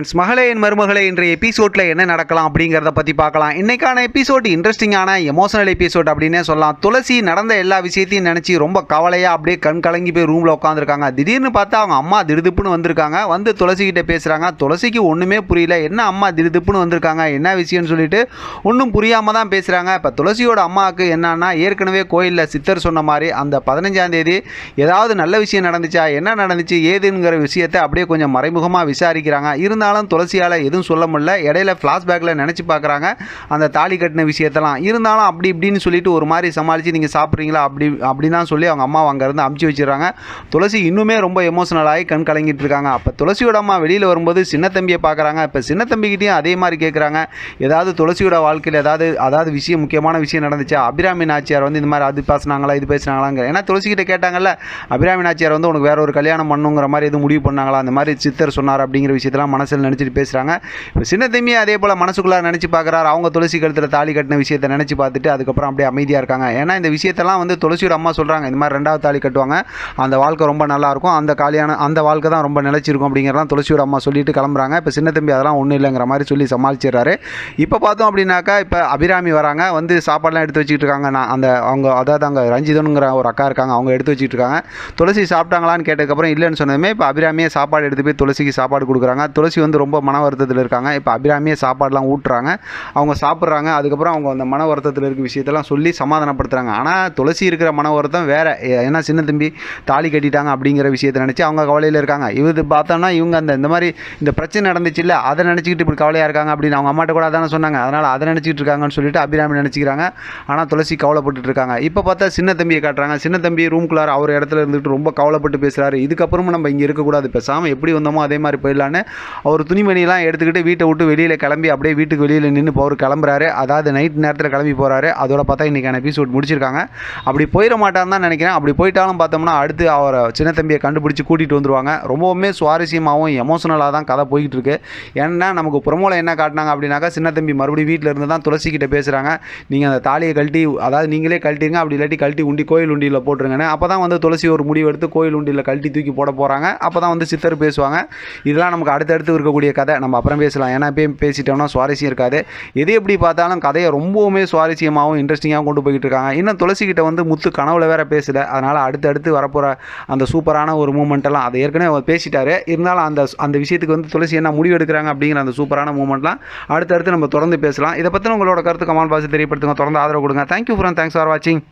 Friends மகளே என் மருமகளே இன்றைய எபிசோடில் என்ன நடக்கலாம் அப்படிங்கிறத பற்றி பார்க்கலாம். இன்னைக்கான எபிசோட் இன்ட்ரெஸ்டிங்கான எமோஷனல் எபிசோட் அப்படின்னே சொல்லலாம். துளசி நடந்த எல்லா விஷயத்தையும் நினச்சி ரொம்ப கவலையாக அப்படியே கண் கலங்கி போய் ரூமில் உட்காந்துருக்காங்க திடீர்னு பார்த்தா அவங்க அம்மா திடுதுப்புன்னு வந்திருக்காங்க. வந்து துளசி கிட்ட பேசுகிறாங்க துளசிக்கு ஒன்றுமே புரியல. என்ன அம்மா திடுதுப்புன்னு வந்திருக்காங்க? என்ன விஷயம்னு சொல்லிட்டு ஒன்றும் புரியாமல் தான் பேசுகிறாங்க இப்போ துளசியோட அம்மாவுக்கு என்னன்னா ஏற்கனவே கோயிலில் சித்தர் சொன்ன மாதிரி அந்த பதினஞ்சாம் தேதி ஏதாவது நல்ல விஷயம் நடந்துச்சா? என்ன நடந்துச்சு? ஏதுங்கிற விஷயத்தை அப்படியே கொஞ்சம் மறைமுகமாக விசாரிக்கிறாங்க. இருந்தாலும் துளசியால் எதுவும் சொல்ல முடியல. இடையில ஃப்ளாஷ்பேக்கில் நினச்சி பார்க்குறாங்க அந்த தாலி கட்டின விஷயத்தெல்லாம். இருந்தாலும் அப்படி இப்படின்னு சொல்லிட்டு ஒரு மாதிரி சமாளித்து நீங்கள் சாப்பிட்றீங்களா? அப்படி அப்படின்னு தான் சொல்லி அவங்க அம்மா அங்கேருந்து அமுச்சு வச்சிடுறாங்க. துளசி இன்னுமே ரொம்ப எமோஷனலாகி கண் கலங்கிட்டு இருக்காங்க. அப்போ துளசியோட அம்மா வெளியில் வரும்போது சின்ன தம்பியை பார்க்குறாங்க இப்போ சின்ன தம்பிக்கிட்டையும் அதே மாதிரி கேட்குறாங்க ஏதாவது துளசியோட வாழ்க்கையில் ஏதாவது அதாவது விஷயம் முக்கியமான விஷயம் நடந்துச்சா? அபிராமி நாச்சியார் வந்து இந்த மாதிரி அது பேசுனாங்களா இது பேசுனாங்களாங்க ஏன்னா துளசிக்கிட்ட கேட்டாங்கல்ல அபிராமி நாச்சியார் வந்து உனக்கு வேற ஒரு கல்யாணம் பண்ணுங்கிற மாதிரி எதுவும் முடிவு பண்ணாங்களா? அந்த மாதிரி சித்தர் சொன்னார் அப்படிங்கிற விஷயத்தெல்லாம் மனசில் நினச்சிட்டு பேசுகிறாங்க இப்போ சின்ன தம்பி அதே போல் மனசுக்குள்ளே நினச்சி பார்க்குறாரு அவங்க துளசி கழுத்தில் தாலி கட்டின விஷயத்தை நினச்சி பார்த்துட்டு அதுக்கப்புறம் அப்படியே அமைதியாக இருக்காங்க. ஏன்னா இந்த விஷயத்தெல்லாம் வந்து துளசியோட அம்மா சொல்கிறாங்க இந்த மாதிரி ரெண்டாவது தாலி கட்டுவாங்க. அந்த வாழ்க்கை ரொம்ப நல்லாயிருக்கும் அந்த காலியான அந்த வாழ்க்கை தான் ரொம்ப நிலச்சிருக்கும் அப்படிங்கிறலாம் துளசியோட அம்மா சொல்லிட்டு கிளம்புறாங்க. இப்போ சின்ன தம்பி அதெல்லாம் ஒன்றும் இல்லைங்கிற மாதிரி சொல்லி சமாளிச்சிடுறாரு. இப்போ பார்த்தோம் அப்படின்னாக்கா இப்போ அபிராமி வராங்க. வந்து சாப்பாடுலாம் எடுத்து வச்சுக்கிட்டு இருக்காங்க. நான் அந்த அவங்க அதாவது அங்கே ரஞ்சிதனுங்கிற ஒரு அக்கா இருக்காங்க. அவங்க எடுத்து வச்சுட்டு இருக்காங்க. துளசி சாப்பிட்டாங்களான்னு கேட்டதுக்கப்புறம் இல்லைன்னு சொன்னதுமே இப்போ அபிராமியே சாப்பாடு எடுத்து போய் துளசிக்கு சாப்பாடு கொடுக்குறாங்க. துளசி வந்து ரொம்ப மன வருத்தத்தில் இருக்காங்க. இப்போ அபிராமியே சாப்பாடெலாம் ஊட்டுறாங்க. அவங்க சாப்பிட்றாங்க. அதுக்கப்புறம் அவங்க அந்த மன வருத்தத்தில் இருக்க விஷயத்தெல்லாம் சொல்லி சமாதானப்படுத்துறாங்க. ஆனால் துளசி இருக்கிற மன வருத்தம் வேற. ஏ- ஏன்னா சின்ன தம்பி தாலி கட்டிட்டாங்க அப்படிங்கிற விஷயத்தை நினச்சி அவங்க கவலையில் இருக்காங்க. இது பார்த்தோம்னா இவங்க அந்த இந்த மாதிரி இந்த பிரச்சனை நடந்துச்சு இல்லை அதை நினச்சிக்கிட்டு இப்படி கவலையாக இருக்காங்க அப்படின்னு அவங்க அம்மாட்ட கூட அதானே சொன்னாங்க. அதனால் அதை நினச்சிக்கிட்டு இருக்காங்கன்னு சொல்லிட்டு அபிராமி நினச்சிக்கிறாங்க. ஆனால் துளசி கவலைப்பட்டுட்டு இருக்காங்க. இப்போ பார்த்தா சின்ன தம்பியை காட்டுறாங்க. சின்ன தம்பி ரூம்குள்ளார அவர் இடத்துல இருந்துட்டு ரொம்ப கவலைப்பட்டு பேசுகிறாரு இதுக்கப்புறமும் நம்ம இங்கே இருக்கக்கூடாது. பேசாமல் எப்படி வந்தோமோ அதே மாதிரி போயிடலான்னு அவர் துணிமணியெல்லாம் எடுத்துக்கிட்டு வீட்டை விட்டு வெளியில் கிளம்பி அப்படியே வீட்டுக்கு வெளியில் நின்று அவர் கிளம்புறாரு. அதாவது நைட் நேரத்தில் கிளம்பி போகிறாரு அதோட பார்த்தா இன்றைக்கான எபிசோட் முடிச்சிருக்காங்க. அப்படி போயிட மாட்டான்னு தான் நினைக்கிறேன். அப்படி போயிட்டாலும் பார்த்தோம்னா அடுத்து அவரை சின்ன தம்பியை கண்டுபிடிச்சி கூட்டிகிட்டு வந்துருவாங்க. ரொம்பவுமே சுவாரஸ்யமாகவும் எமோஷனலாக தான் கதை போய்கிட்டு இருக்கு. ஏன்னா நமக்கு புறமோல என்ன காட்டினாங்க அப்படின்னாக்கா சின்ன தம்பி மறுபடியும் வீட்டில் இருந்து தான் துளசி கிட்ட பேசுகிறாங்க நீங்கள் அந்த தாலியை கழட்டி அதாவது நீங்களே கழட்டிங்க அப்படி இல்லாட்டி கழட்டி உண்டி கோயில் உண்டியில் போட்டுருங்கன்னு. அப்போ தான் வந்து துளசி ஒரு முடிவு எடுத்து கோயில் உண்டியில் கழட்டி தூக்கி போட போகிறாங்க அப்போ தான் வந்து சித்தர் பேசுவாங்க. இதெல்லாம் நமக்கு அடுத்தடுத்து இருக்கக்கூடிய கதை நம்ம அப்புறம் பேசலாம். ஏன்னா இப்போ பேசிட்டோம்னா சுவாரஸ்யம் இருக்காது. எது எப்படி பார்த்தாலும் கதையை ரொம்பவுமே சுவாரஸ்யமாகவும் இன்ட்ரெஸ்டிங்காகவும் கொண்டு போய்கிட்டு இருக்காங்க. இன்னும் துளசி கிட்ட வந்து முத்து கனவுல வேற பேசல. அதனால் அடுத்தடுத்து வரப்போகிற அந்த சூப்பரான ஒரு மூமெண்ட்டெல்லாம் அதை ஏற்கனவே அவர் பேசிட்டாரு. இருந்தாலும் அந்த அந்த விஷயத்துக்கு வந்து துளசி என்ன முடிவு எடுக்கிறாங்க அப்படிங்கிற அந்த சூப்பரான மூமெண்ட்லாம் அடுத்தடுத்து நம்ம தொடர்ந்து பேசலாம். இதை பற்றின உங்களோட கருத்து கமால் பாசி தெரியப்படுத்துங்க. தொடர்ந்து ஆதரவு கொடுங்க. தேங்க்யூ ஃப்ரெண்ட் தேங்க்ஸ் ஃபார் வாட்சிங்